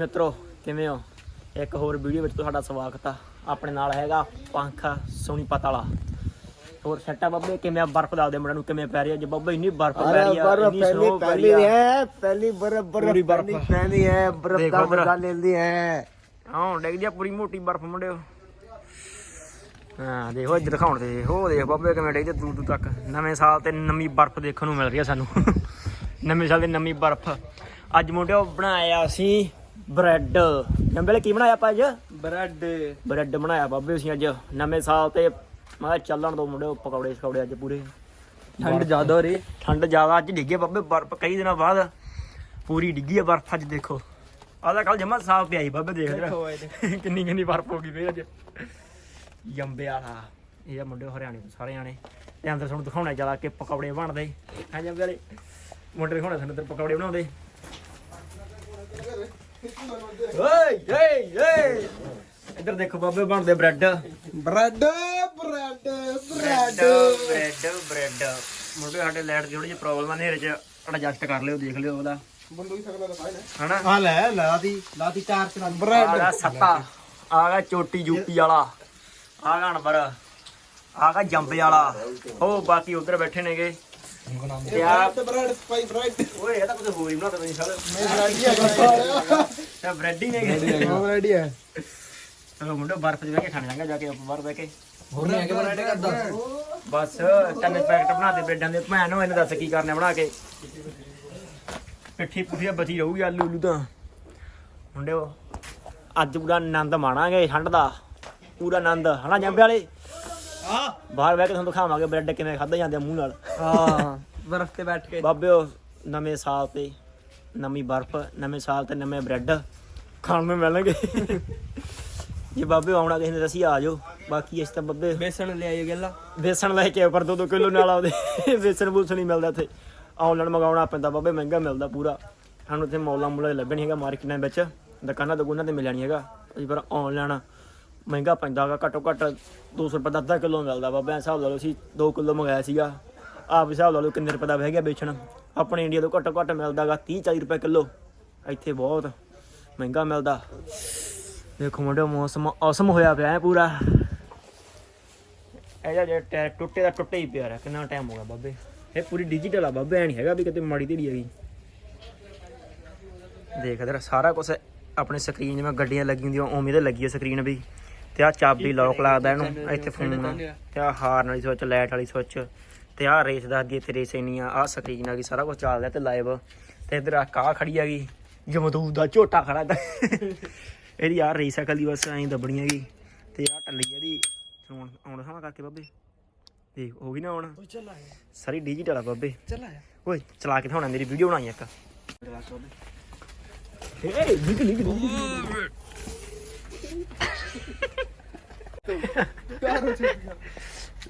ਮਿੱਤਰੋ ਕਿਵੇਂ ਹੋ? ਇੱਕ ਹੋਰ ਵੀਡੀਓ ਵਿੱਚ ਤੁਹਾਡਾ ਸਵਾਗਤ ਆ। ਆਪਣੇ ਨਾਲ ਹੈਗਾ ਪੰਖ ਸੋਣੀ ਪਤਾਲਾ ਹੋਰ ਸੱਟਾ ਬੱਬੇ ਕਿਵੇਂ ਆ ਬਰਫ਼ ਦਾ ਮੁੰਡਿਆਂ ਨੂੰ ਕਿਵੇਂ ਪੈ ਰਹੀ ਹੈ ਜੇ ਬੱਬੇ ਇੰਨੀ ਬਰਫ਼ ਪੈ ਰਹੀ ਆ ਇੰਨੀ ਸਨੋ ਪੈ ਰਹੀ ਆ। ਪਹਿਲੀ ਬਰਫ਼ ਪੂਰੀ ਬਰਫ਼। ਬਰਫ਼ ਪੈਂਦੀ ਹੈ ਬਰਫ਼ ਦਾ ਦੇਖੋ ਮਜ਼ਾ ਲੈਂਦੀ ਹੈ। ਹਾਂ ਡਿੱਗ ਜਾ ਪੂਰੀ ਮੋਟੀ ਬਰਫ਼ ਮੁੰਡਿਓ। ਹਾਂ ਦੇਖੋ ਇੱਧਰ ਦਿਖਾਉਣ ਤੇ। ਦੇਖੋ ਦੇਖ ਬੱਬੇ ਕਿਵੇਂ ਡਿੱਗ ਜਾ ਦੂਰ ਦੂਰ ਤੱਕ। ਨਵੇਂ ਸਾਲ ਤੇ ਨਮੀ ਬਰਫ਼ ਦੇਖਣ ਨੂੰ ਮਿਲ ਰਹੀ ਆ ਸਾਨੂੰ। ਨਵੇਂ ਸਾਲ ਦੀ ਨਵੀਂ ਬਰਫ਼। ਅੱਜ ਮੁੰਡਿਓ ਬਣਾਇਆ ਸੀ ਬ੍ਰੈਡ। ਜੰਬਲੇ ਕੀ ਬਣਾਇਆ ਆਪਾਂ ਅੱਜ? ਬ੍ਰੈਡ। ਬ੍ਰੈਡ ਬਣਾਇਆ ਬਾਬੇ ਅਸੀਂ ਅੱਜ ਨਵੇਂ ਸਾਲ ਤੇ। ਮੈਂ ਚੱਲਣ ਦੋ ਮੁੰਡੇ ਪਕੌੜੇ ਸਕੌੜੇ ਅੱਜ ਪੂਰੇ। ਠੰਡ ਜ਼ਿਆਦਾ ਹੋ ਰਹੀ। ਠੰਡ ਜ਼ਿਆਦਾ ਅੱਜ ਡਿੱਗੇ ਬਾਬੇ ਬਰਫ਼ ਕਈ ਦਿਨਾਂ ਬਾਅਦ। ਪੂਰੀ ਡਿੱਗੀ ਆ ਬਰਫ਼ ਅੱਜ ਦੇਖੋ। ਆਹ ਕੱਲ ਜਮਾ ਸਾਫ਼ ਪਿਆ ਸੀ ਬਾਬੇ ਦੇਖ ਜਰਾ। ਕਿੰਨੀ ਕਿੰਨੀ ਬਰਫ਼ ਹੋ ਗਈ ਫੇਰ ਅੱਜ। ਜੰਬੇ ਵਾਲਾ। ਇਹ ਮੁੰਡੇ ਹਰਿਆਣੇ ਤੋਂ ਸਾਰੇ ਆਣੇ ਤੇ ਅੰਦਰ ਤੁਹਾਨੂੰ ਦਿਖਾਉਣਾ ਜ਼ਿਆਦਾ ਕਿ ਪਕੌੜੇ ਬਣਦੇ। ਹਾਂ ਜੰਬੇ ਵਾਲੇ। ਮੁੰਡੇ ਦਿਖਾਉਣਾ ਸਾਨੂੰ ਤੇ ਪਕੌੜੇ ਬਣਾਉਂਦੇ। ਇੱਧਰ ਦੇਖੋ ਬਾਬੇ ਬਣਦੇ bread. Bread bread bread. Bread bread ਮੁੰਡੇ ਸਾਡੇ ਲਾਈਟ ਦੀ ਪ੍ਰੋਬਲਮ ਆ ਨੇਰੇ ਚ ਕਰ ਲਿਓ ਦੇਖ ਲਿਓ ਉਹਦਾ। ਚੋਟੀ ਯੂਪੀ ਵਾਲਾ। ਆ ਗਿਆ ਅਨਵਰ। ਆ ਗਿਆ ਜੰਬੇ ਵਾਲਾ। ਉਹ ਬਾਕੀ ਉਧਰ ਬੈਠੇ ਨੇਗੇ। ਯਾਰ ਬ੍ਰੈਡ ਸਪਾਈ ਬ੍ਰੈਡ। ਓਏ ਇਹਦਾ ਕੁਝ ਹੋਰ ਹੀ ਬਣਾਤਾ ਤੁਸੀਂ ਸਾਲੇ ਤਾਂ ਬ੍ਰੈਡ ਹੀ ਨਹੀਂ ਹੋਰ ਰੈਡੀ ਹੈ। ਚਲੋ ਮੁੰਡੋ ਬਰਫ ਜਿਵੇਂ ਕੇ ਖਾਣ ਲਾਂਗਾ ਜਾ ਕੇ ਆਪਾਂ ਬਾਹਰ ਬਹਿ ਕੇ। ਹੋਰ ਨਹੀਂ ਹੈਗੇ ਬਰੈਡ ਕਰਦਾ ਬਸ ਤਿੰਨ ਪੈਕਟ ਬਣਾ ਦੇ ਬ੍ਰੈਡਾਂ ਦੇ। ਭੈਣ ਨੂੰ ਇਹਨੇ ਦੱਸ ਕੀ ਕਰਨਾ ਬਣਾ ਕੇ। ਪਿੱਠੀ ਪੁੱਠੀ ਬਚੀ ਰਹੂਗੀ ਆਲੂ ਉਲੂ ਤਾਂ। ਮੁੰਡਿਓ ਅੱਜ ਪੂਰਾ ਆਨੰਦ ਮਾਣਾਂਗੇ ਠੰਡ ਦਾ। ਪੂਰਾ ਆਨੰਦ ਹਨਾ ਜੰਬੇ ਵਾਲੇ? ਹਾਂ। ਬਾਹਰ ਬਹਿ ਕੇ ਤੁਹਾਨੂੰ ਦਿਖਾਵਾਂਗੇ ਬ੍ਰੈਡ ਕਿਵੇਂ ਖਾਦਾ ਜਾਂਦਾ ਮੂੰਹ ਨਾਲ। ਹਾਂ ਬਰਫ਼ ਤੇ ਬੈਠ ਕੇ। ਬਾਬਿਓ ਨਵੇਂ ਸਾਲ ਤੇ। ਨਵੀਂ ਬਰਫ਼ ਨਵੇਂ ਸਾਲ ਤੇ ਨਵੇਂ ਬ੍ਰੈਡ। ਖਾਣ ਨੂੰ ਮਿਲਣਗੇ। ਜੇ ਬਾਬੇ ਆਉਣਾ ਕਹਿੰਦੇ ਤਾਂ ਅਸੀਂ ਆ ਜਾਓ। ਬਾਕੀ ਇਸ ਤਾਂ ਬੱਬੇ ਵੇਸਣ ਲੈ ਆਇਓ ਗੱਲਾ। ਵੇਸਣ ਲੈ ਕੇ ਪਰ 2-2 ਕਿਲੋ ਨਾਲ ਆਉਦੇ। ਬੇਸਣ ਬੂਸਣ ਨਹੀਂ ਮਿਲਦਾ ਇੱਥੇ। ਆਨਲਾਈਨ ਮੰਗਾਉਣਾ ਪੈਂਦਾ ਬਾਬੇ ਮਹਿੰਗਾ ਮਿਲਦਾ ਪੂਰਾ। ਸਾਨੂੰ ਇੱਥੇ ਮੌਲਾ ਮੁਲਾ ਲੱਭਣੀ ਹੈਗਾ ਮਾਰਕੀਟਾਂ ਵਿੱਚ। ਦੁਕਾਨਾਂ ਦੁਕਾਨਾਂ ਤੇ ਮਿਲਿਆ ਨਹੀਂ ਹੈਗਾ। ਅਸੀਂ ਪਰ ਆਨਲਾਈਨ ਮਹਿੰਗਾ ਪੈਂਦਾ ਹੈਗਾ ਘੱਟੋ ਘੱਟ 200 ਰੁਪਏ ਦਾ ਅੱਧਾ ਕਿਲੋ ਮਿਲਦਾ ਬਾਬੇ। ਹਿਸਾਬ ਲਾ ਲਓ ਅਸੀਂ 2 ਕਿਲੋ ਮੰਗਾਇਆ ਸੀਗਾ। ਆਪ ਹਿਸਾਬ ਲਾ ਲਓ ਕਿੰਨੇ ਰੁਪਏ ਦਾ ਵਹਿ ਗਿਆ ਵੇਚਣ ਆਪਣੇ ਇੰਡੀਆ ਤੋਂ ਘੱਟੋ ਘੱਟ ਮਿਲਦਾ ਹੈਗਾ 30 40 ਰੁਪਏ ਕਿਲੋ। ਇੱਥੇ ਬਹੁਤ ਮਹਿੰਗਾ ਮਿਲਦਾ। ਦੇਖੋ ਮੁੰਡੇ ਮੌਸਮ ਔਸਮ ਹੋਇਆ ਪਿਆ ਹੈ ਪੂਰਾ। ਇਹਦਾ ਜਿਹੜਾ ਟਾਇਰ ਟੁੱਟੇ ਦਾ ਟੁੱਟੇ ਹੀ ਪਿਆ ਰਿਹਾ। ਕਿੰਨਾ ਟਾਈਮ ਹੋ ਗਿਆ ਬਾਬੇ। ਇਹ ਪੂਰੀ ਡਿਜੀਟਲ ਆ ਬਾਬੇ ਐ ਨਹੀਂ ਹੈਗਾ ਵੀ ਕਿਤੇ ਮਾੜੀ ਢੀੜੀ ਹੈਗੀ। ਦੇਖ ਇਧਰ ਸਾਰਾ ਕੁਝ ਆਪਣੇ ਸਕਰੀਨ ਜਿਵੇਂ ਗੱਡੀਆਂ ਲੱਗੀ ਹੁੰਦੀਆਂ ਉਵੇਂ ਤੇ ਲੱਗੀ ਹੈ ਸਕਰੀਨ ਵੀ। ਤੇ ਆ ਚਾਬੀ ਲੌਕ ਲੱਗਦਾ ਇਹਨੂੰ ਇੱਥੇ ਫੋਨ ਤੇ ਆ ਹਾਰਨ ਵਾਲੀ ਸਵਿਚ ਲਾਈਟ ਵਾਲੀ ਸਵਿਚ ਤੇ ਆਹ ਰੇਸ ਦੱਸਦੀ ਇੱਥੇ ਰੇਸ ਇੰਨੀ ਆ ਆਹ ਸਕਰੀਨ ਆ ਗਈ ਸਾਰਾ ਕੁਝ ਚੱਲਦਾ ਤੇ ਲਾਈਵ ਤੇ ਇਧਰ ਆ ਕਾ ਖੜੀ ਆ ਗਈ ਜਮਦੂਦ ਦਾ ਝੋਟਾ ਖੜਾ ਤਾਂ। ਇਹਦੀ ਆ ਰੇਸ ਸਾਈਕਲ ਦੀ ਬਸ ਐਂ ਦੱਬਣੀ ਹੈਗੀ। ਤੇ ਆ ਟੱਲੀ ਇਹਦੀ। ਹੁਣ ਆਉਣ ਸਮਾਂ ਕਰਕੇ ਬਾਬੇ। ਤੇ ਹੋ ਗਈ ਨਾ ਹੁਣ ਸਾਰੀ ਡਿਜੀਟਲ ਆ ਬਾਬੇ। ਓਏ ਚਲਾ ਕੇ ਦਿਖਾਉਣਾ ਮੇਰੀ ਵੀਡੀਓ ਬਣਾਈ ਇੱਕ। ਹੇ ਨਿਕਲ ਨਿਕਲ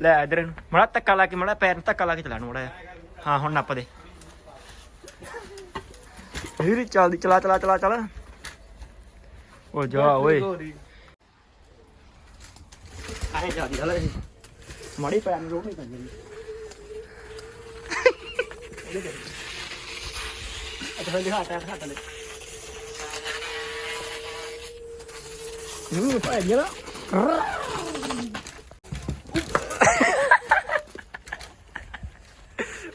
ਲੈ ਇਧਰ ਨੂੰ ਮੜਾ ਧੱਕਾ ਲਾ ਕੇ ਮੜਾ ਪੈਰ ਨੂੰ ਧੱਕਾ ਲਾ ਕੇ ਚਲਾਣ ਮੜਾ ਹਾਂ ਹੁਣ ਨੱਪ ਦੇ ਹੀਰੀ ਚੱਲਦੀ ਚਲਾ ਚਲਾ ਚਲਾ ਚਲ ਓ ਜਾ ਓਏ ਆਏ ਜਾ ਦੀ ਹਲੇ ਮਾੜੀ ਪੈਰ ਨੂੰ ਰੋਣੀ ਪੈਂਦੀ ਅੱਛਾ ਫਿਰ ਦਿਖਾ ਟਾਇਰ ਹਟਾ ਲੈ ਹੂੰ ਭਾਈ ਜਰਾ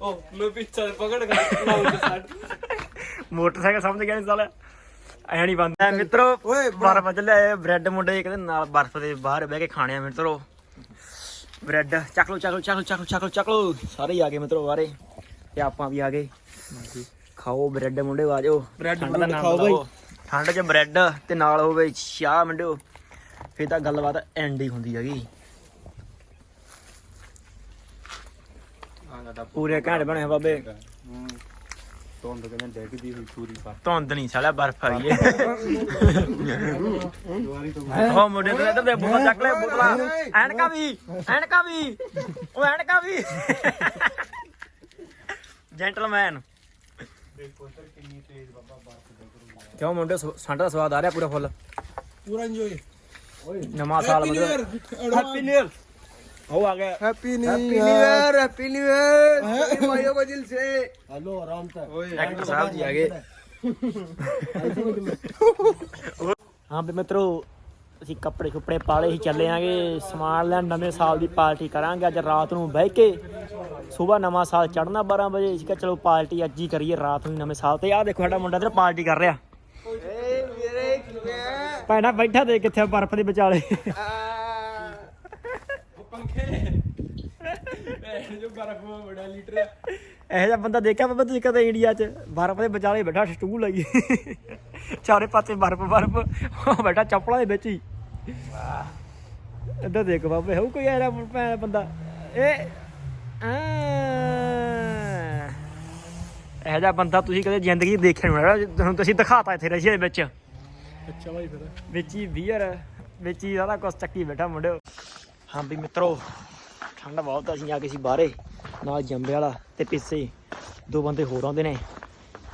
ਉਹ ਮੈਂ ਪਿੱਛੇ ਪਕੜ ਕੇ ਮੋਟਰਸਾਈਕਲ ਸਮਝ ਗਿਆ ਸਾਲਾ ਐ ਨਹੀਂ ਬੰਦਾ। ਮਿੱਤਰੋ ਓਏ ਬਾਰ ਵਜ ਲਿਆ ਬ੍ਰੈਡ ਮੁੰਡੇ ਕਹਿੰਦੇ ਨਾਲ ਬਰਫ ਦੇ ਬਾਹਰ ਬਹਿ ਕੇ ਖਾਣੇ ਆ ਮਿੱਤਰੋ। ਬ੍ਰੈਡ ਚੱਕ ਲੋ ਚੱਕ ਲੋ ਚੱਕ ਲੋ ਚੱਕ ਲੋ ਚੱਕ ਲੋ ਚੱਕ ਲੋ ਸਾਰੇ ਆ ਗਏ ਮਿੱਤਰੋ ਬਾਰੇ ਤੇ ਆਪਾਂ ਵੀ ਆ ਗਏ। ਖਾਓ ਬ੍ਰੈਡ ਮੁੰਡੇ ਵਾਜੋ। ਬ੍ਰੈਡ ਮੁੰਡੇ ਖਾਓ ਬਾਈ। ਠੰਡ 'ਚ ਬ੍ਰੈਡ ਤੇ ਨਾਲ ਹੋਵੇ ਚਾਹ ਮੁੰਡਿਓ। ਫੇਰ ਤਾਂ ਗੱਲਬਾਤ ਐਂਡ ਹੀ ਹੁੰਦੀ ਹੈਗੀ। ਦਾ ਪੂਰੇ ਘੈਂਟ ਬਣੇ ਬਾਬੇ। ਧੁੰਦ ਕਹਿੰਦੇ ਡੈਗਦੀ ਹੋਈ ਪੂਰੀ ਪਾ। ਧੁੰਦ ਨਹੀਂ ਸਾਲਾ ਬਰਫ ਆ ਗਈ ਹੋ ਮੁੰਡੇ ਤੋਂ ਇਧਰ ਦੇ ਬੋਤਲ ਚੱਕ ਲੈ ਬੋਤਲਾਂ ਐਨਕਾ ਵੀ ਐਨਕਾ ਵੀ ਉਹ ਐਨਕਾ ਵੀ। ਜੈਂਟਲਮੈਨ ਕਿਉਂ ਮੁੰਡੇ ਸਾਡਾ ਸਵਾਦ ਆ ਰਿਹਾ ਪੂਰਾ ਫੁੱਲ। ਪੂਰਾ ਇੰਜੋਏ ਨਵਾਂ ਸਾਲ ਮਤਲਬ ਹੈਪੀ ਨਿਊ ਉਹ ਆ ਗਿਆ happy new year happy new year भाइयों को दिल से हेलो आराम से ਐਕਟਰ ਸਾਹਿਬ ਜੀ ਆ ਗਏ ਹਾਂ ਵੀ ਮਿੱਤਰੋ ਅਸੀਂ ਕੱਪੜੇ ਕੁੱਪੜੇ ਪਾਲੇ ਹੀ ਚੱਲੇ ਆਂਗੇ ਸਮਾਨ ਲੈਣ ਨਵੇਂ ਸਾਲ ਦੀ ਪਾਰਟੀ ਕਰਾਂਗੇ ਅੱਜ ਰਾਤ ਨੂੰ ਬਹਿ ਕੇ ਸਵੇਰ ਨਵਾਂ ਸਾਲ ਚੜ੍ਹਨਾ 12 ਵਜੇ ਅਸੀਂ ਕਿਹਾ ਚਲੋ ਪਾਰਟੀ ਅੱਜ ਹੀ ਕਰੀਏ ਰਾਤ ਨੂੰ ਹੀ ਨਵੇਂ ਸਾਲ ਤੇ ਆਹ ਦੇਖੋ ਸਾਡਾ ਮੁੰਡਾ ਇੱਧਰ ਪਾਰਟੀ ਕਰ ਰਿਹਾ ए मेरे कितने ਭੈਣਾ ਬੈਠਾ ਦੇ ਕਿੱਥੇ ਬਰਫ਼ ਦੇ ਵਿਚਾਲੇ ਬਰਫ ਬੜਾ ਇਹੋ ਜਿਹਾ ਬੰਦਾ ਦੇਖਿਆ ਬਾਬਾ ਤੁਸੀਂ ਕਦੇ ਇੰਡੀਆ 'ਚ? ਬਰਫ ਦੇ ਵਿਚਾਲੇ ਬੈਠਾ ਸਟੂਲ ਲਈ। ਚਾਰੇ ਪਾਸੇ ਬਰਫ ਬਰਫ। ਬੈਠਾ ਚੱਪਲਾਂ ਦੇ ਵਿੱਚ ਹੀ। ਇੱਧਰ ਦੇਖ ਬਾਬੇ ਹਉ ਕੋਈ ਐਰਾ ਭੈਣ ਬੰਦਾ? ਇਹ ਆ। ਇਹੋ ਜਿਹਾ ਬੰਦਾ ਤੁਸੀਂ ਕਦੇ ਜ਼ਿੰਦਗੀ ਦੇਖਿਆ ਨਹੀਂ ਹੋਣਾ। ਤੁਹਾਨੂੰ ਤੁਸੀਂ ਦਿਖਾਤਾ ਇੱਥੇ ਰਸ਼ੀਆ ਦੇ ਵਿੱਚ। ਅੱਛਾ ਭਾਈ ਫਿਰ। ਵਿੱਚ ਹੀ ਬੀਅਰ ਵਿੱਚ ਹੀ ਸਾਰਾ ਕੁਝ ਚੱਕੀ ਬੈਠਾ ਮੁੰਡਿਓ। ਹਾਂ ਵੀ ਮਿੱਤਰੋ ਠੰਡਾ ਬਹੁਤ ਆ, ਅਸੀਂ ਆ ਕੇ ਸੀ ਬਾਹਰੇ। ਨਾਲ ਜੰਬੇ ਵਾਲਾ ਤੇ ਪਿੱਛੇ ਦੋ ਬੰਦੇ ਹੋਰ ਆਉਂਦੇ ਨੇ।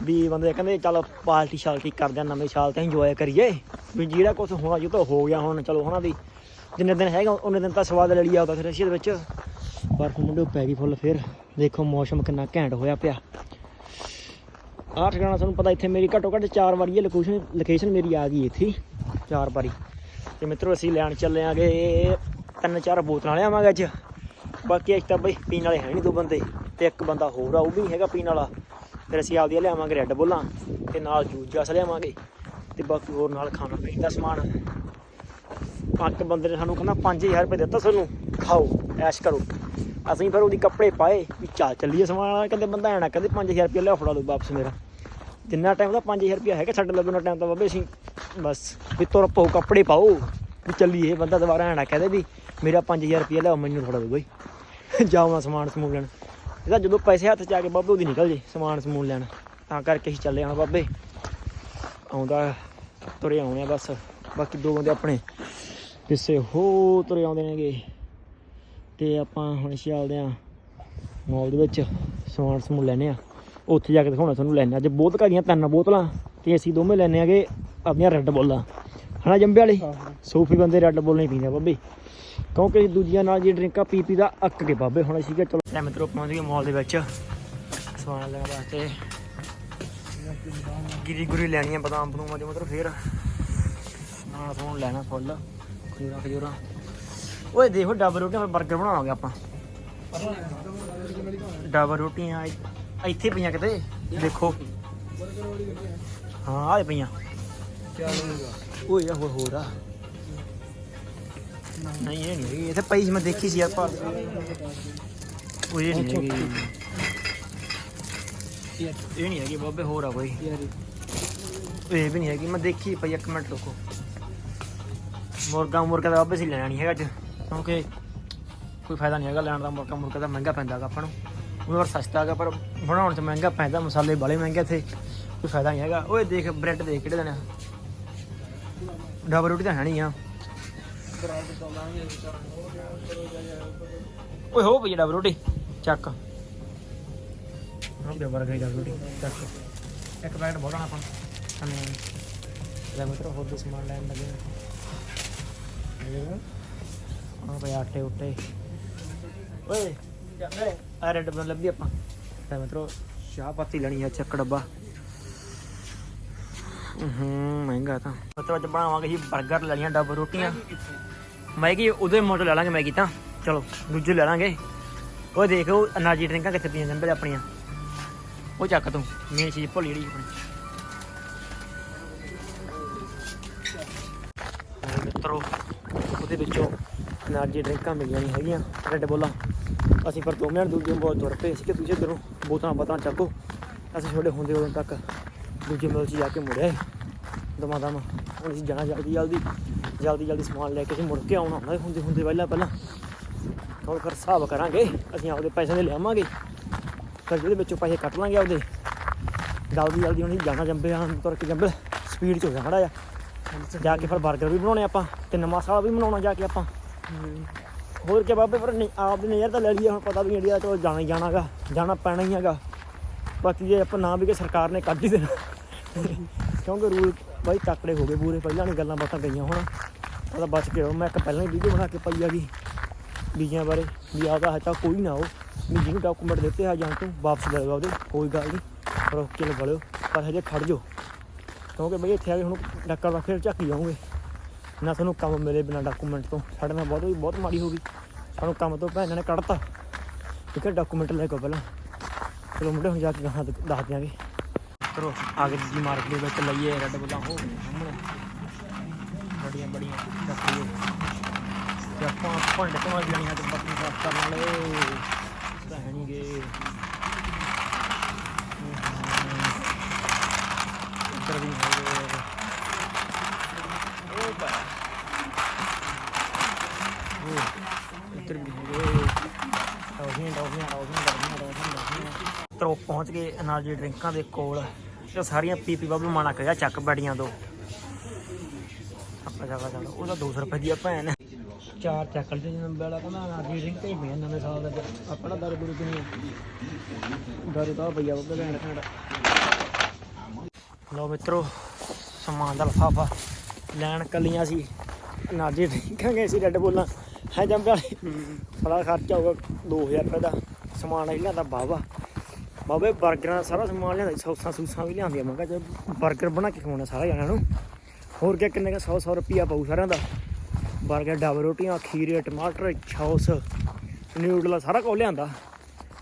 ਵੀ ਬੰਦੇ ਕਹਿੰਦੇ ਚੱਲ ਪਾਰਟੀ ਸ਼ਾਲਟੀ ਕਰਦੇ ਆ, ਨਵੇਂ ਸਾਲ ਤੇ ਇੰਜੋਏ ਕਰੀਏ। ਵੀ ਜਿਹੜਾ ਕੁਝ ਹੋਣਾ ਜੋ ਤਾਂ ਹੋ ਗਿਆ ਹੁਣ, ਚਲੋ ਹਨਾ ਵੀ ਜਿੰਨੇ ਦਿਨ ਹੈਗਾ, ਉਹਨੇ ਦਿਨ ਤਾਂ ਸਵਾਦ ਲੈ ਲਿਆ ਉਹਦਾ ਫਿਰ ਅਸੀਂ ਦੇ ਵਿੱਚ। ਬਰਫ ਮੁੰਡੇ ਪੈ ਗਈ ਫੁੱਲ ਫਿਰ। ਦੇਖੋ ਮੌਸਮ ਕਿੰਨਾ ਘੈਂਟ ਹੋਇਆ ਪਿਆ। ਆਹ ਠਿਕਾਣਾ ਤੁਹਾਨੂੰ ਪਤਾ ਇੱਥੇ ਮੇਰੀ ਘੱਟੋ ਘੱਟ ਚਾਰ ਵਾਰੀ ਇਹ ਲੋਕੇਸ਼ਨ ਲੋਕੇਸ਼ਨ ਮੇਰੀ ਆ ਗਈ ਇੱਥੇ ਚਾਰ ਵਾਰੀ। ਤੇ ਮਿੱਤਰੋ ਅਸੀਂ ਲੈਣ ਚੱਲੇ ਆਂਗੇ, ਤਿੰਨ ਚਾਰ ਬੋਤਲਾਂ ਲਿਆਵਾਂਗੇ ਅੱਜ। ਬਾਕੀ ਅੱਜ ਤਾਂ ਬਈ ਪੀਣ ਵਾਲੇ ਹੈ ਨਹੀਂ ਦੋ ਬੰਦੇ ਤੇ ਇੱਕ ਬੰਦਾ ਹੋਰ ਆ, ਉਹ ਵੀ ਹੈਗਾ ਪੀਣ ਵਾਲਾ। ਫਿਰ ਅਸੀਂ ਆਪਦੀਆਂ ਲਿਆਵਾਂਗੇ ਰੈੱਡ ਬੁੱਲਾਂ ਤੇ ਨਾਲ ਜੂਸ ਜਾਸ ਲਿਆਵਾਂਗੇ ਤੇ ਬਾਕੀ ਹੋਰ ਨਾਲ ਖਾਣਾ ਪੀਣ ਦਾ ਸਮਾਨ। ਪੰਜ ਬੰਦੇ ਨੇ ਸਾਨੂੰ ਕਹਿੰਦਾ 5000 ਰੁਪਏ ਦਿੱਤਾ ਸਾਨੂੰ, ਖਾਓ, ਐਸ਼ ਕਰੋ। ਅਸੀਂ ਫਿਰ ਉਹਦੀ ਕੱਪੜੇ ਪਾਏ ਵੀ ਚੱਲ ਚੱਲੀਏ ਸਮਾਨ ਵਾਲਾ, ਕਹਿੰਦੇ ਬੰਦਾ ਐਣਾ ਕਹਿੰਦੇ 5000 ਰੁਪਏ ਲਿਆ ਫੜਾ ਦੋ ਵਾਪਸ ਮੇਰਾ। ਜਿੰਨਾ ਟਾਈਮ ਦਾ 5000 ਰੁਪਏ ਹੈਗਾ ਸਾਡੇ ਲੱਗਣਾ ਟਾਈਮ ਤਾਂ ਬਾਬੇ ਅਸੀਂ ਬਸ ਵੀ ਤੁਰ ਪਾਓ, ਕੱਪੜੇ ਪਾਓ, ਵੀ ਚੱਲੀਏ। ਬੰਦਾ ਦੁਬਾਰਾ ਐਣਾ ਕਹਦੇ ਵੀ ਮੇਰਾ 5000 ਰੁਪਏ ਲਿਆਓ, ਮੈਨੂੰ ਥੋੜਾ ਦਿਓ ਬਈ। ਨਾ ਸਮਾਨ ਸਮੂਨ ਲੈਣ। ਇਹਦਾ ਜਦੋਂ ਪੈਸੇ ਹੱਥ ਚ ਆ ਕੇ ਬਾਬੇ ਉਹਦੀ ਨਿਕਲ ਜੇ ਸਮਾਨ ਸਮੂਨ ਲੈਣ ਤਾਂ ਕਰਕੇ ਅਸੀਂ ਚੱਲੇ ਆਣਾ ਬਾਬੇ। ਆਉਂਦਾ ਤੁਰੇ ਆਉਣੇ ਬਸ। ਬਾਕੀ ਦੋ ਬੰਦੇ ਆਪਣੇ ਪਿੱਛੇ ਹੋ ਤੁਰੇ ਆਉਂਦੇ ਨੇਗੇ। ਤੇ ਆਪਾਂ ਹੁਣ ਚੱਲਦੇ ਆ ਮਾਲ ਦੇ ਵਿੱਚ ਸਮਾਨ ਸਮੂਨ ਲੈਣੇ ਆ। ਉੱਥੇ ਜਾ ਕੇ ਦਿਖਾਉਣਾ ਤੁਹਾਨੂੰ ਲੈਣੇ ਅੱਜ ਬੋਤਲਾਂ ਦੀਆਂ ਤਿੰਨ ਬੋਤਲਾਂ ਤੇ ਅਸੀਂ ਦੋਵੇਂ ਲੈਣੇ ਆਗੇ ਆਪਣੀਆਂ ਰੈੱਡ ਬੋਲਾਂ ਹਨਾ ਜੰਬੇ ਵਾਲੇ? ਸੂਫੀ ਬੰਦੇ ਰੈੱਡ ਬੋਲ ਨਹੀਂ ਪੀਂਦੇ ਬਾਬੇ। ਕਿਉਂਕਿ ਦੂਜੀਆਂ ਨਾਲ ਜੀ ਡਰਿੰਕਾਂ ਪੀ ਪੀ ਦਾ ਅੱਕ ਕੇ ਬਾਬੇ ਹੁਣ ਅਸੀਂ ਕਿਹਾ ਚਲੋ। ਐ ਮਿੱਤਰੋ ਪਹੁੰਚ ਗਏ ਮਾਲ ਦੇ ਵਿੱਚ। ਸਮਾਨ ਲੈਣ ਵਾਸਤੇ। ਗਿਰੀ ਗੁਰੀ ਲੈਣੀ ਆ ਬਦਾਮ ਬਦੂਮ ਅਜੇ ਮਤਲਬ ਫੇਰ। ਨਾਲ ਸਮਾਨ ਲੈਣਾ ਫੁੱਲ। ਖਜੂਰਾਂ ਖਜੂਰਾਂ ਓਏ, ਦੇਖੋ ਡਬਲ ਰੋਟੀਆਂ ਮੈਂ 버ਗਰ ਬਣਾਵਾਂਗੇ ਆਪਾਂ। ਡਬਲ ਰੋਟੀਆਂ ਇੱਥੇ ਪਈਆਂ ਕਿਤੇ? ਦੇਖੋ। ਹਾਂ, ਆਹ ਪਈਆਂ। ਓਏ ਆ ਹੋਰ ਹੋਰ ਆ। ਨਹੀਂ ਇਹ ਨਹੀਂ। ਹੈਗੀ। ਇੱਥੇ ਪਈ ਸੀ ਮੈਂ ਦੇਖੀ ਸੀ ਯਾਰ ਉਹ ਇਹ ਨਹੀਂ ਹੈਗੀ। ਇਹ ਨਹੀਂ ਹੈਗੀ ਬਾਬੇ ਹੋਰ ਆ ਕੋਈ ਇਹ ਵੀ ਨਹੀਂ ਹੈਗੀ। ਮੈਂ ਦੇਖੀ ਪਈ ਇੱਕ ਮਿੰਟ ਰੁਕੋ। ਮੁਰਗਾ ਮੁਰਗਾ ਦਾ ਬਾਬੇ ਸੀ ਲੈਣਾ ਨਹੀਂ ਹੈਗਾ ਅੱਜ। ਕਿਉਂਕਿ ਕੋਈ ਫਾਇਦਾ ਨਹੀਂ ਹੈਗਾ ਲੈਣ ਦਾ। ਮੁਰਗਾ ਮੁਰਗਾ ਮਹਿੰਗਾ ਪੈਂਦਾ ਹੈਗਾ ਆਪਾਂ ਨੂੰ। ਉਹ ਵਾਰ ਸਸਤਾ ਹੈਗਾ ਪਰ ਬਣਾਉਣ 'ਚ ਮਹਿੰਗਾ ਪੈਂਦਾ। ਮਸਾਲੇ ਬਾਲੇ ਮਹਿੰਗੇ ਇੱਥੇ। ਕੋਈ ਫਾਇਦਾ ਨਹੀਂ ਹੈਗਾ। ਓਏ ਦੇਖ ਬ੍ਰੈਡ ਦੇਖ ਕਿਹੜੇ ਦੇਣਾ ਡਬਲ ਰੋਟੀ ਤਾਂ ਹੈ ਨਹੀਂ ਆ। ਓਏ ਹੋ ਭਈ ਡਬਲ ਰੋਟੀ, ਚੱਕ। ਹਾਂ ਬੇ ਵਰਗਾ ਡਬਲ ਰੋਟੀ, ਚੱਕ। ਇੱਕ ਪੈਕਟ ਬਹੁਤ ਆਪਾਂ ਸਾਨੂੰ ਲੈ ਮਿੱਤਰੋ ਹੋਰ ਵੀ ਸਮਾਨ ਲੈਣ ਲੱਗੇ ਆ। ਭਈ ਆਟੇ ਉੱਤੇ ਓਏ ਆ ਰੈਡ ਬਣ ਲੱਭੀ ਆਪਾਂ। ਲੈ ਮਿੱਤਰੋ ਚਾਹ ਪੱਤੀ ਲੈਣੀ ਹੈ ਚੱਕ ਡੱਬਾ। ਹੂੰ, ਮਹਿੰਗਾ ਤਾਂ। ਮਤਲਬ ਅੱਜ ਬਣਾਵਾਂਗੇ ਜੀ 버ਗਰ ਲੈਣੀਆਂ ਡਬਲ ਰੋਟੀਆਂ। ਮੈਂ ਕਿ ਉਹਦੇ ਮੋਟਰ ਲੈ ਲਾਂਗੇ ਮੈਂ ਕੀ ਤਾਂ। ਚਲੋ, ਦੂਜੇ ਲੈ ਲਾਂਗੇ। ਉਹ ਦੇਖ, ਉਹ ਅਨਾਜੀ ਡਰਿੰਕਾਂ ਕਿੱਥੇ ਪਈਆਂ ਜਾਂਦੇ ਆਪਣੀਆਂ। ਉਹ ਚੱਕ ਤੂੰ ਮੇਨ ਚੀਜ਼ ਭੁੱਲ ਜਿਹੜੀ ਆਪਣੀ। ਮਿੱਤਰੋ, ਉਹਦੇ ਵਿੱਚੋਂ ਅਨਾਜੀ ਡਰਿੰਕਾਂ ਮਿਲੀਆਂ ਨਹੀਂ ਹੈਗੀਆਂ ਰੈੱਡ ਬੋਲਾ ਅਸੀਂ ਪਰ ਦੋ ਮਿੰਟ ਦੂਜੇ ਬਹੁਤ ਦੁਰ ਪਏ ਸੀ ਕਿ ਤੁਸੀਂ ਕਰੋ ਬੋਤਾਂ ਬਤਾਂ ਚੱਕੋ। ਅਸੀਂ ਛੋਟੇ ਹੁੰਦੇ ਉਦੋਂ ਤੱਕ ਦੂਜੇ ਮਿਲ ਚ ਜਾ ਕੇ ਮੁੜਿਆ ਦਮਾ ਦਮ ਹੁਣ ਅਸੀਂ ਜਾਣਾ ਜਲਦੀ ਜਲਦੀ ਜਲਦੀ ਜਲਦੀ ਸਮਾਨ ਲੈ ਕੇ ਅਸੀਂ ਮੁੜ ਕੇ ਆਉਣਾ ਹੁੰਦਾ ਹੁੰਦੇ ਹੁੰਦੇ ਪਹਿਲਾਂ ਪਹਿਲਾਂ ਹੁਣ ਫਿਰ ਹਿਸਾਬ ਕਰਾਂਗੇ। ਅਸੀਂ ਆਪਦੇ ਪੈਸੇ ਦੇ ਲਿਆਵਾਂਗੇ। ਫਿਰ ਜਿਹਦੇ ਵਿੱਚੋਂ ਪੈਸੇ ਕੱਟ ਲਾਂਗੇ ਆਪਦੇ। ਜਲਦੀ ਜਲਦੀ ਹੁਣ ਅਸੀਂ ਜਾਣਾ ਜੰਬੇ ਹਾਂ ਤੁਰ ਕੇ ਜੰਬੇ। ਸਪੀਡ 'ਚ ਹੋ ਜਾਣਾ ਆ ਜਾ ਕੇ ਫਿਰ 버ਗਰ ਵੀ ਬਣਾਉਣੇ ਆਪਾਂ। ਤੇ ਨਵਾਂ ਸਾਲ ਵੀ ਬਣਾਉਣਾ ਜਾ ਕੇ ਆਪਾਂ। ਹੋਰ ਕੀ ਬਾਬੇ ਪਰ ਨਹੀਂ ਆਪ ਦੀ ਨਜ਼ਰ ਤਾਂ ਲੈ ਲਈਏ, ਹੁਣ ਪਤਾ ਵੀ ਇੰਡੀਆ ਤੋਂ ਜਾਣਾ ਹੀ ਜਾਣਾਗਾ ਜਾਣਾ ਪੈਣਾ ਹੀ ਹੈਗਾ। ਬਾਕੀ ਜੇ ਆਪਾਂ ਨਾ ਵੀ ਕਿ ਸਰਕਾਰ ਨੇ ਕੱਢ ਹੀ ਦੇਣਾ। ਕਿਉਂਕਿ ਰੂਲ ਬਾਈ ਤਕੜੇ ਹੋ ਗਏ ਪੂਰੇ। ਪਹਿਲਾਂ ਨਹੀਂ ਗੱਲਾਂ ਬਾਤਾਂ ਗਈਆਂ ਹੁਣ। ਉਹਦਾ ਬਚ ਕੇ ਰਹੋ ਮੈਂ ਇੱਕ ਪਹਿਲਾਂ ਹੀ ਵੀਡੀਓ ਬਣਾ ਕੇ ਪਾਈ ਆ ਹੈਗੀ। ਬੀਜਾਂ ਬਾਰੇ, ਵੀ ਆਦਾ ਹੈ ਕੋਈ ਨਾ ਹੋ ਵੀ ਜਿਹਨੂੰ ਡਾਕੂਮੈਂਟ ਦਿੱਤੇ ਆ ਜਾਂ ਤੋਂ ਵਾਪਸ ਲੈ ਲਓ ਉਹਦੇ, ਕੋਈ ਗੱਲ ਨਹੀਂ। ਰੋਕ ਕੇ ਲਗਾ ਪਰ ਹਜੇ ਖੜ ਜਾਓ। ਕਿਉਂਕਿ ਬਈ ਇੱਥੇ ਆ ਕੇ ਹੁਣ ਡੱਕਾ ਦਾ ਫਿਰ ਝੱਕੀ ਜਾਓਗੇ। ਨਾ ਤੁਹਾਨੂੰ ਕੰਮ ਮਿਲੇ ਬਿਨਾਂ ਡਾਕੂਮੈਂਟ ਤੋਂ। ਸਾਡੇ ਨਾਲ ਬਹੁਤ ਬਹੁਤ ਮਾੜੀ ਹੋ ਗਈ। ਸਾਨੂੰ ਕੰਮ ਤੋਂ ਭੈਣਾਂ ਨੇ ਕੱਢਤਾ। ਠੀਕ ਹੈ ਡਾਕੂਮੈਂਟ ਲੈ ਕੇ ਪਹਿਲਾਂ। ਚਲੋ ਮੁੰਡੇ, ਹੁਣ ਜਾ ਕੇ ਗਾਹਾਂ ਦੱਸ ਦਿਆਂਗੇ। ਚਲੋ ਆ ਗਏ ਜੀ ਮਾਰਕੀਟ ਦੇ ਵਿੱਚ ਲਈਏ ਰੈੱਡ ਬੁੱਲਾਂ ਹੋ ਸਾਹਮਣੇ। ਗੱਡੀਆਂ ਬੜੀਆਂ ਰੱਖੀਏ ਤੇ ਆਪਾਂ ਭੰਡ ਤੋਂ ਵੀ ਹੋ ਗਏ ਉਹ ਬਾ ਉਹ ਉੱਤਰ ਵੀ ਹੋ ਤਰੋ ਪਹੁੰਚ ਗਏ ਐਨਰਜੀ ਡਰਿੰਕਾਂ ਦੇ ਕੋਲ। ਤੇ ਸਾਰੀਆਂ ਪੀਪੀ ਬਬਲ ਮਾਣਾ ਕਰਿਆ ਚੱਕ ਬੜੀਆਂ ਦੋ। ਅੱਛਾ ਅੱਛਾ ਉਹਦਾ 200 ਰੁਪਏ ਦੀ ਭੈਣ ਚਾਰ ਮਿੱਤਰੋ, ਸਮਾਨ ਦਾ ਲਫਾਫਾ। ਲੈਣ ਕੱਲੀਆਂ ਸੀ। ਨਾਜੀ ਡਿੰਕਾਂਗੇ ਸੀ ਰੈੱਡ ਬੋਲਾਂ। ਹੈ ਜੰਮ ਵਾਲੇ। ਸਾਰਾ ਖਰਚਾ ਹੋਊਗਾ 2000 ਰੁਪਏ ਦਾ ਸਮਾਨ ਇਹਨਾਂ ਦਾ ਬਾਵਾ ਬਾਬੇ 버ਗਰਾਂ ਸਾਰਾ ਸਮਾਨ ਲਿਆਂਦਾ ਸੌਸਾਂ ਸੂਸਾਂ ਵੀ ਲਿਆਂਦੀਆਂ। ਮੈਂ ਕਿਹਾ ਜੇ 버ਗਰ ਬਣਾ ਕੇ ਖਵਾਉਣਾ ਸਾਰਾ ਜਣਾ ਨੂੰ। ਹੋਰ ਕਿਆ, ਕਿੰਨੇ ਦਾ 100 100 ਰੁਪਿਆ ਪਊ ਸਾਰਿਆਂ ਦਾ। 버ਗਰ ਡਬਲ ਰੋਟੀਆਂ, ਖੀਰੇ, ਟਮਾਟਰ ਛੌਸ ਨਿਊਡਲ ਸਾਰਾ ਕੁਝ ਲਿਆਂਦਾ।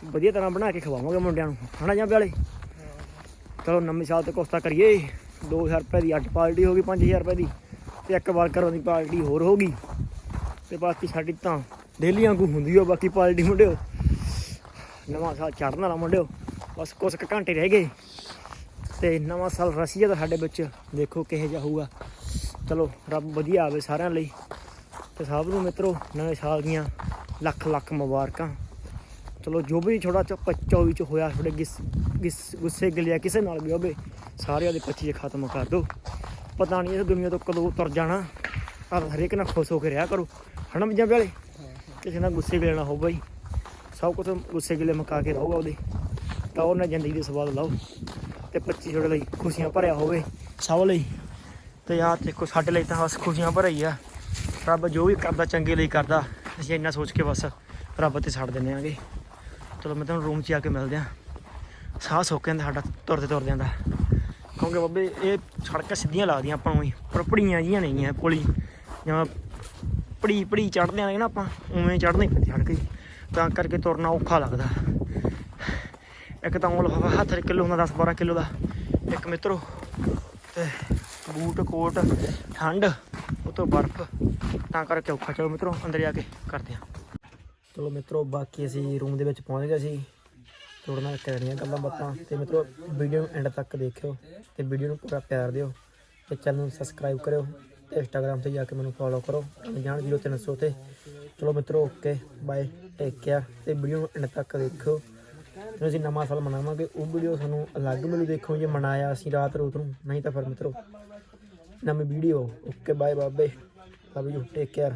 ਵਧੀਆ ਤਰ੍ਹਾਂ ਬਣਾ ਕੇ ਖਵਾਵਾਂਗੇ ਮੁੰਡਿਆਂ ਨੂੰ, ਹਨਾ ਜਾਂ ਵਾਲੇ ਚਲੋ, ਨਵੇਂ ਸਾਲ ਤੇ ਕੋਸਤਾ ਕਰੀਏ। 2000 ਰੁਪਏ ਦੀ ਅੱਡ ਪਾਰਟੀ ਹੋ ਗਈ 5000 ਰੁਪਏ ਦੀ। ਤੇ ਇੱਕ ਵਾਰ ਦੀ ਪਾਰਟੀ ਹੋਰ ਹੋ ਗਈ। ਤੇ ਬਾਕੀ ਸਾਡੀ ਤਾਂ ਡੇਲੀ ਵਾਂਗੂ ਹੁੰਦੀ ਹੋ ਬਾਕੀ ਪਾਰਟੀ ਮੁੰਡਿਓ। ਨਵਾਂ ਸਾਲ ਚੜ੍ਹਨ ਵਾਲਾ ਮੁੰਡਿਓ। ਬਸ ਕੁਝ ਕੁ ਘੰਟੇ ਰਹਿ ਗਏ। ਤੇ ਨਵਾਂ ਸਾਲ ਰਸੀਆ ਦਾ ਸਾਡੇ ਵਿੱਚ ਦੇਖੋ ਕਿਹੋ ਜਿਹਾ ਹੋਊਗਾ। ਚਲੋ, ਰੱਬ ਵਧੀਆ ਆਵੇ ਸਾਰਿਆਂ ਲਈ। ਤੇ ਸਭ ਨੂੰ ਮਿੱਤਰੋ, ਨਵੇਂ ਸਾਲ ਦੀਆਂ ਲੱਖ ਲੱਖ ਮੁਬਾਰਕਾਂ। ਚਲੋ, ਜੋ ਵੀ ਥੋੜਾ ਚ 24 ਚ ਹੋਇਆ ਥੋੜੇ ਗਿਸ ਗਿਸ, ਗੁੱਸੇ ਗਿਲਿਆ ਕਿਸੇ ਨਾਲ ਵੀ ਹੋਵੇ, ਸਾਰਿਆਂ ਦੇ 25 ਖਤਮ ਕਰ ਦਿਓ। ਪਤਾ ਨਹੀਂ ਇਸ ਦੁਨੀਆ ਤੋਂ ਕਦੋਂ ਤੁਰ ਜਾਣਾ। ਪਰ ਹਰੇਕ ਨਾਲ ਖੁਸ਼ ਹੋ ਕੇ ਰਿਹਾ ਕਰੋ। ਹਨਾ ਮੀਆਂ ਵਾਲੇ ਕਿਸੇ ਨਾਲ ਗੁੱਸੇ ਗਿਲੇ ਨਾ ਹੋ ਬਾਈ। ਸਭ ਕੁਝ ਗੁੱਸੇ ਗਿਲੇ ਮੁਕਾ ਕੇ ਰਹੂਗਾ ਉਹਦੇ। ਤਾਂ ਉਹਨਾਂ ਜ਼ਿੰਦਗੀ ਦੇ ਸਵਾਦ ਲਓ। ਤੇ 25 ਛੋੜੇ ਲਈ ਖੁਸ਼ੀਆਂ ਭਰਿਆ ਹੋਵੇ, ਸਭ ਲਈ। ਤੇ ਯਾਰ ਦੇਖੋ, ਸਾਡੇ ਲਈ ਤਾਂ ਬਸ ਖੁਸ਼ੀਆਂ ਭਰਿਆ ਹੀ ਆ। ਰੱਬ ਜੋ ਵੀ ਕਰਦਾ, ਚੰਗੇ ਲਈ ਕਰਦਾ। ਅਸੀਂ ਇੰਨਾ ਸੋਚ ਕੇ ਬਸ ਰੱਬ ਤੇ ਛੱਡ ਦਿੰਦੇ ਆਂਗੇ ਚਲੋ, ਮੈਂ ਤੁਹਾਨੂੰ ਰੂਮ 'ਚ ਆ ਕੇ ਮਿਲਦੇ ਆ ਸਾਹ ਸੁੱਕ ਜਾਂਦਾ ਸਾਡਾ ਤੁਰਦੇ ਤੁਰਦੇ ਜਾਂਦਾ। ਕਿਉਂਕਿ ਬੱਬੇ, ਇਹ ਸੜਕਾਂ ਸਿੱਧੀਆਂ ਲੱਗਦੀਆਂ ਆਪਾਂ ਨੂੰ ਹੀ। ਪਰ ਪੜੀਆਂ ਜੀਆਂ ਨਹੀਂ ਹੈ ਪੁਲੀ ਜਾਂ ਪੜੀ ਪੜੀ ਚੜਦੇ ਆਂ ਨਾ ਆਪਾਂ, ਉਵੇਂ ਚੜ੍ਹਨੀ ਪੈਂਦੀ ਸੜਕ ਹੀ। ਤਾਂ ਕਰਕੇ ਤੁਰਨਾ ਔਖਾ ਲੱਗਦਾ। ਇੱਕ ਤਾਂ ਉਹ ਲਫਾਫਾ ਹੱਥ ਕਿਲੋ ਹੁੰਦਾ 10 12 ਕਿਲੋ ਦਾ ਇੱਕ ਮਿੱਤਰੋ ਤੇ ਬੂਟ ਕੋਟ ਠੰਡ ਉਤੋਂ ਬਰਫ਼ ਤਾਂ ਕਰਕੇ ਔਖਾ ਚਲੋ ਮਿੱਤਰੋ ਅੰਦਰ ਜਾ ਕੇ ਕਰਦੇ ਆ ਚਲੋ ਮਿੱਤਰੋ ਬਾਕੀ ਅਸੀਂ ਰੂਮ ਦੇ ਵਿੱਚ ਪਹੁੰਚ ਗਏ ਸੀ ਤੁਹਾਡੇ ਨਾਲ ਕਰਨੀਆਂ ਗੱਲਾਂ ਬਾਤਾਂ ਤੇ ਮਿੱਤਰੋ ਵੀਡੀਓ ਨੂੰ ਐਂਡ ਤੱਕ ਦੇਖਿਓ ਤੇ ਵੀਡੀਓ ਨੂੰ ਪੂਰਾ ਪਿਆਰ ਦਿਓ ਤੇ ਚੈਨਲ ਨੂੰ ਸਬਸਕ੍ਰਾਈਬ ਕਰਿਓ ਤੇ ਇੰਸਟਾਗ੍ਰam ਤੇ ਜਾ ਕੇ ਮੈਨੂੰ ਫੋਲੋ ਕਰੋ ਜਾਣ 0300 ਤੇ ਚਲੋ ਮਿੱਤਰੋ ਓਕੇ ਬਾਏ ਟੇਕ ਕੇਅਰ ਤੇ ਵੀਡੀਓ ਨੂੰ ਐਂਡ ਤੱਕ ਦੇਖਿਓ ਜਦੋਂ ਅਸੀਂ ਨਵਾਂ ਸਾਲ ਮਨਾਵਾਂਗੇ, ਉਹ ਵੀਡੀਓ ਤੁਹਾਨੂੰ ਅਲੱਗ ਮੈਨੂੰ ਦੇਖੋ ਜੇ ਮਨਾਇਆ ਅਸੀਂ ਰਾਤ ਰੋਤ ਨੂੰ, ਨਹੀਂ ਤਾਂ ਫਿਰ ਮਿੱਤਰੋ, ਨਵੀਂ ਵੀਡੀਓ, ਓਕੇ, ਬਾਏ ਬਾਬੇ ਲਵ ਯੂ ਟੇਕ ਕੇਅਰ